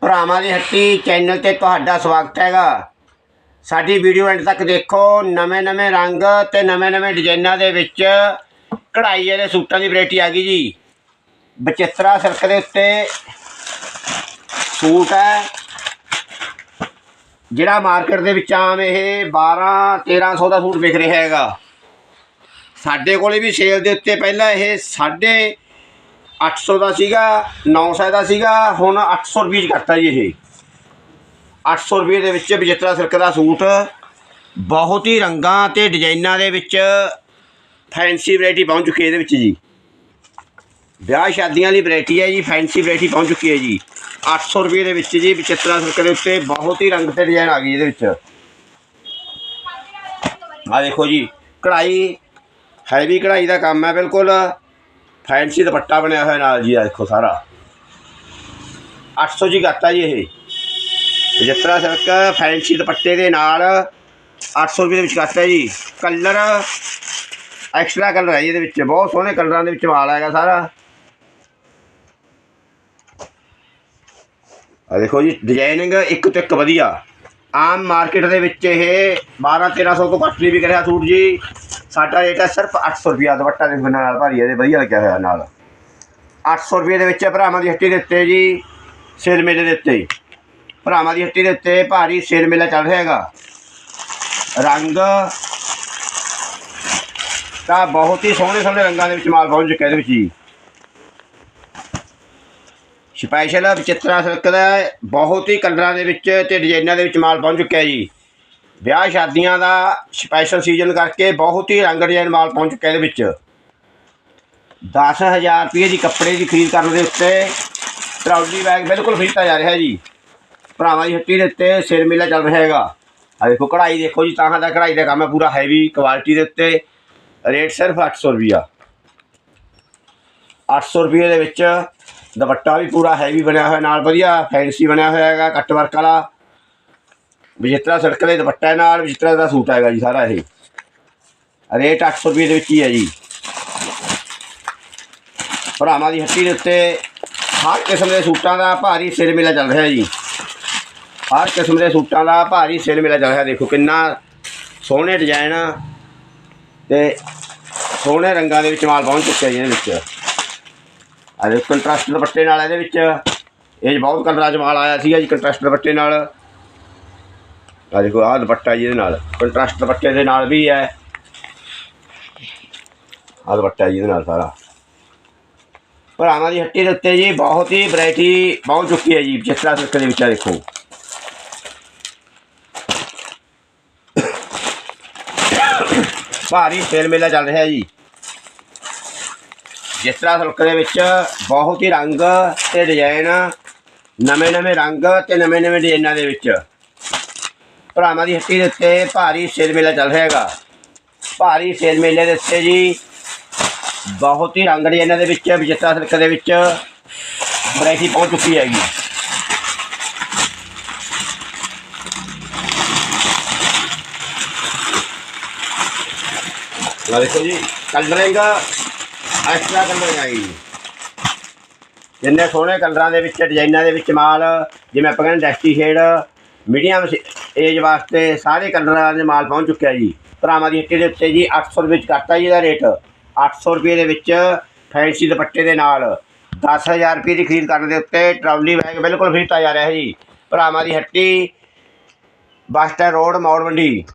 ਭਰਾਵਾਂ ਦੀ ਹੱਟੀ ਚੈਨਲ ਤੇ ਤੁਹਾਡਾ ਸਵਾਗਤ ਹੈਗਾ। ਸਾਡੀ ਵੀਡੀਓ ਐਂਡ ਤੱਕ ਦੇਖੋ ਨਵੇਂ-ਨਵੇਂ ਰੰਗ ਤੇ ਨਵੇਂ-ਨਵੇਂ ਡਿਜ਼ਾਈਨਾਂ ਦੇ ਵਿੱਚ ਕਢਾਈ ਵਾਲੇ ਸੂਟਾਂ ਦੀ ਵੈਰਾਈਟੀ ਆ ਗਈ ਜੀ। ਬਚਿੱਤਰਾ ਸਿਲਕ ਦੇ ਉੱਤੇ ਸੂਟ ਹੈ। ਜਿਹੜਾ ਮਾਰਕੀਟ ਦੇ ਵਿੱਚ ਆਮ ਇਹ 12 1300 ਦਾ ਸੂਟ ਵਿਕ ਰਿਹਾ ਹੈਗਾ। ਸਾਡੇ ਕੋਲੇ ਵੀ ਸੇਲ ਦੇ ਉੱਤੇ ਪਹਿਲਾਂ ਇਹ ਸਾਢੇ 800 ਦਾ ਸੀਗਾ 900 ਦਾ ਸੀਗਾ, ਹੁਣ 800 ਰੁਪਏ ਚ ਕਰਤਾ ਜੀ ਇਹ। 800 ਰੁਪਏ ਦੇ ਵਿੱਚ ਬਜਿੱਤਰਾ ਸਿਲਕ ਦਾ ਸੂਟ, ਬਹੁਤ ਹੀ ਰੰਗਾਂ ਤੇ ਡਿਜ਼ਾਈਨਾਂ ਦੇ ਵਿੱਚ ਫੈਂਸੀ ਵੈਰਾਈਟੀ ਪਹੁੰਚ ਚੁੱਕੀ ਹੈ ਇਹਦੇ ਵਿੱਚ ਜੀ। ਵਿਆਹ ਸ਼ਾਦੀਆਂ ਵਾਲੀ ਵੈਰਾਈਟੀ ਹੈ ਜੀ, ਫੈਂਸੀ ਵੈਰਾਈਟੀ ਪਹੁੰਚ ਚੁੱਕੀ ਹੈ ਜੀ। 800 ਰੁਪਏ ਦੇ ਵਿੱਚ ਜੀ ਬਜਿੱਤਰਾ ਸਿਲਕ ਦੇ ਉੱਤੇ ਬਹੁਤ ਹੀ ਰੰਗ ਤੇ ਡਿਜ਼ਾਈਨ ਆ ਗਈ ਇਹਦੇ ਵਿੱਚ। ਆ ਦੇਖੋ ਜੀ, ਕਢਾਈ ਹੈਵੀ ਕਢਾਈ ਦਾ ਕੰਮ ਹੈ ਬਿਲਕੁਲ। ਫੈਂਸੀ ਦੁਪੱਟਾ ਬਣਿਆ ਹੋਇਆ ਨਾਲ ਜੀ ਆ ਦੇਖੋ ਸਾਰਾ। 800 ਜੀ ਕਰਤਾ ਜੀ ਇਹ। ਜਿਸ ਸਿਲਕ ਫੈਂਸੀ ਦੁਪੱਟੇ ਦੇ ਨਾਲ 800 ਰੁਪਏ ਦੇ ਵਿੱਚ ਕਰਤਾ ਜੀ। ਕਲਰ ਐਕਸਟਰਾ ਕਲਰ ਹੈ ਜੀ ਇਹਦੇ ਵਿੱਚ। ਬਹੁਤ ਸੋਹਣੇ ਕਲਰਾਂ ਦੇ ਵਿੱਚ ਮਾਲ ਹੈਗਾ ਸਾਰਾ। ਆ ਦੇਖੋ ਜੀ ਡਿਜ਼ਾਈਨਿੰਗ ਇੱਕ ਤੋਂ ਇੱਕ ਵਧੀਆ। ਆਮ ਮਾਰਕੀਟ ਦੇ ਵਿੱਚ ਇਹ 12 1300 ਤੋਂ ਘੱਟ ਨਹੀਂ ਵਿਕ ਰਿਹਾ ਸੂਟ ਜੀ। ਸਾਡਾ ਰੇਟ ਹੈ ਸਿਰਫ 800 ਰੁਪਿਆ ਦੁਪੱਟਾ ਦੇ ਨਾਲ ਭਾਰੀ ਇਹਦੇ ਵਧੀਆ ਲੱਗਿਆ ਹੋਇਆ ਨਾਲ। 800 ਰੁਪਏ ਦੇ ਵਿੱਚ ਭਰਾਵਾਂ ਦੀ ਹੱਟੀ ਦੇ ਉੱਤੇ ਜੀ, ਸੇਲ ਮੇਲੇ ਦੇ ਉੱਤੇ। ਭਰਾਵਾਂ ਦੀ ਹੱਟੀ ਦੇ ਉੱਤੇ ਭਾਰੀ ਸੇਲ ਮੇਲਾ ਚੱਲ ਰਿਹਾ ਹੈਗਾ। ਰੰਗ ਤਾਂ ਬਹੁਤ ਹੀ ਸੋਹਣੇ ਸੋਹਣੇ ਰੰਗਾਂ ਦੇ ਵਿੱਚ ਮਾਲ ਪਹੁੰਚ ਚੁੱਕਿਆ ਇਹਦੇ ਵਿੱਚ ਜੀ। ਸਪੈਸ਼ਲ ਵਿਚਿਤਰਾ ਸਿਲਕ ਦਾ ਬਹੁਤ ਹੀ ਕਲਰਾਂ ਦੇ ਵਿੱਚ ਤੇ ਡਿਜ਼ਾਈਨਾਂ ਦੇ ਵਿੱਚ ਮਾਲ ਪਹੁੰਚ ਚੁੱਕਿਆ ਜੀ। ਵਿਆਹ ਸ਼ਾਦੀਆਂ ਦਾ ਸਪੈਸ਼ਲ ਸੀਜ਼ਨ ਕਰਕੇ ਬਹੁਤ ਹੀ ਰੰਗ ਡਿਜ਼ਾਈਨ ਮਾਲ ਪਹੁੰਚ ਚੁੱਕਿਆ ਇਹਦੇ ਵਿੱਚ। 10000 ਰੁਪਏ ਦੀ ਕੱਪੜੇ ਦੀ ਖਰੀਦ ਕਰਨ ਦੇ ਉੱਤੇ ਟਰਾਲੀ ਬੈਗ ਬਿਲਕੁਲ ਫ੍ਰੀ ਜਾ ਰਿਹਾ ਜੀ। ਭਰਾਵਾਂ ਦੀ ਹੱਟੀ ਦੇ ਉੱਤੇ ਸਿਰ ਮੇਲਾ ਚੱਲ ਰਿਹਾ ਹੈਗਾ। ਆ ਦੇਖੋ ਕਢਾਈ ਦੇਖੋ ਜੀ, ਤਾਂ ਦਾ ਕਢਾਈ ਦਾ ਕੰਮ ਹੈ ਪੂਰਾ ਹੈਵੀ ਕੁਆਲਿਟੀ ਦੇ ਉੱਤੇ। ਰੇਟ ਸਿਰਫ 800 ਰੁਪਿਆ 800 ਰੁਪਏ ਦੇ ਵਿੱਚ ਦੁਪੱਟਾ ਵੀ ਪੂਰਾ ਹੈਵੀ ਬਣਿਆ ਹੋਇਆ, ਨਾਲ ਵਧੀਆ ਫੈਂਸੀ ਬਣਿਆ ਹੋਇਆ ਹੈਗਾ ਕੱਟ ਵਰਕ ਵਾਲਾ। ਵਿਜਿਤਰਾ ਸੜਕ ਦੇ ਦੁਪੱਟੇ ਨਾਲ ਵਿਜਿਤਰਾ ਦਾ ਸੂਟ ਹੈਗਾ ਜੀ ਸਾਰਾ ਇਹ। ਰੇਟ 800 ਰੁਪਏ ਦੇ ਵਿੱਚ ਹੀ ਹੈ ਜੀ। ਭਰਾਵਾਂ ਦੀ ਹੱਟੀ ਦੇ ਉੱਤੇ ਹਰ ਕਿਸਮ ਦੇ ਸੂਟਾਂ ਦਾ ਭਾਰੀ ਸਿਰ ਮੇਲਾ ਚੱਲ ਰਿਹਾ ਜੀ। ਹਰ ਕਿਸਮ ਦੇ ਸੂਟਾਂ ਦਾ ਭਾਰੀ ਸਿਰ ਮੇਲਾ ਚੱਲ ਰਿਹਾ, ਦੇਖੋ ਕਿੰਨਾ ਸੋਹਣੇ ਡਿਜ਼ਾਈਨ ਤੇ ਸੋਹਣੇ ਰੰਗਾਂ ਦੇ ਵਿੱਚ ਮਾਲ ਪਹੁੰਚ ਚੁੱਕਿਆ ਜੀ ਇਹਦੇ ਵਿੱਚ। ਆ ਦੇਖੋ ਕੰਟਰਾਸਟ ਦੁਪੱਟੇ ਨਾਲ ਇਹਦੇ ਵਿੱਚ, ਇਹ ਬਹੁਤ ਕਲਰਾਂ 'ਚ ਮਾਲ ਆਇਆ ਸੀਗਾ ਜੀ ਕੰਟਰਾਸਟ ਦੁਪੱਟੇ ਨਾਲ। ਆ ਦੇਖੋ, ਆਹ ਦੁਪੱਟਾ ਜੀ ਇਹਦੇ ਨਾਲ। ਕੰਟਰਾਸਟ ਦੁਪੱਟੇ ਦੇ ਨਾਲ ਵੀ ਹੈ। ਆਹ ਦੁਪੱਟਾ ਜੀ ਇਹਦੇ ਨਾਲ ਸਾਰਾ। ਭਰਾਵਾਂ ਦੀ ਹੱਟੀ ਦੇ ਉੱਤੇ ਜੀ ਬਹੁਤ ਹੀ ਵੈਰਾਈਟੀ ਪਹੁੰਚ ਚੁੱਕੀ ਹੈ ਜੀ, ਜਿਸ ਤਰ੍ਹਾਂ ਸਿਲਕ ਦੇ ਵਿੱਚ ਆ ਦੇਖੋ। ਭਾਰੀ ਸੇਲ ਮੇਲਾ ਚੱਲ ਰਿਹਾ ਜੀ। ਜਿਸ ਤਰ੍ਹਾਂ ਸਿਲਕ ਦੇ ਵਿੱਚ ਬਹੁਤ ਹੀ ਰੰਗ ਤੇ ਡਿਜ਼ਾਈਨ ਨਵੇਂ ਨਵੇਂ ਰੰਗ ਤੇ ਨਵੇਂ ਨਵੇਂ ਡਿਜ਼ਾਈਨਾਂ ਦੇ ਵਿੱਚ। ਭਰਾਵਾਂ ਦੀ ਹੱਟੀ ਦੇ ਉੱਤੇ ਭਾਰੀ ਸੇਲ ਮੇਲਾ ਚੱਲ ਰਿਹਾ ਹੈਗਾ। ਭਾਰੀ ਸੇਲ ਮੇਲੇ ਦੇ ਉੱਤੇ ਜੀ ਬਹੁਤ ਹੀ ਰੰਗ ਇਹਨਾਂ ਦੇ ਵਿੱਚ, ਵਿਜੇਤਾ ਸਿਲਕ ਦੇ ਵਿੱਚ। ਵੈਰਾਈਟੀ ਪਹੁੰਚ ਚੁੱਕੀ ਹੈਗੀ। ਲਾ ਦੇਖੋ ਜੀ ਕਲਰਿੰਗ ਐਕਸਟਰਾ ਕਲਰਿੰਗ ਆਈ ਜੀ। ਜਿੰਨੇ ਸੋਹਣੇ ਕਲਰਾਂ ਦੇ ਵਿੱਚ, ਡਿਜ਼ਾਈਨਾਂ ਦੇ ਵਿੱਚ ਮਾਲ, ਜਿਵੇਂ ਆਪਾਂ ਕਹਿੰਦੇ ਡੈਸਟੀ ਸ਼ੇਡ, ਮੀਡੀਅਮ ਏਜ ਵਾਸਤੇ ਸਾਰੇ ਕਲਰਾਂ ਦੇ ਮਾਲ ਪਹੁੰਚ ਚੁੱਕਿਆ ਜੀ। ਭਰਾਵਾਂ ਦੀ ਹੱਟੀ ਦੇ ਉੱਤੇ ਜੀ 800 ਰੁਪਏ ਚ ਕਰਤਾ ਜੀ ਇਹਦਾ ਰੇਟ 800 ਰੁਪਏ ਦੇ ਵਿੱਚ ਫੈਂਸੀ ਦੁਪੱਟੇ ਦੇ ਨਾਲ 10000 ਰੁਪਏ ਦੀ ਖਰੀਦ ਕਰਨ ਦੇ ਉੱਤੇ ਟਰਾਲੀ ਬੈਗ ਬਿਲਕੁਲ ਫ੍ਰੀ ਦਿੱਤਾ ਜਾ ਰਿਹਾ ਹੈ ਜੀ। ਭਰਾਵਾਂ ਦੀ ਹੱਟੀ, bus stand, road, Maur Mandi.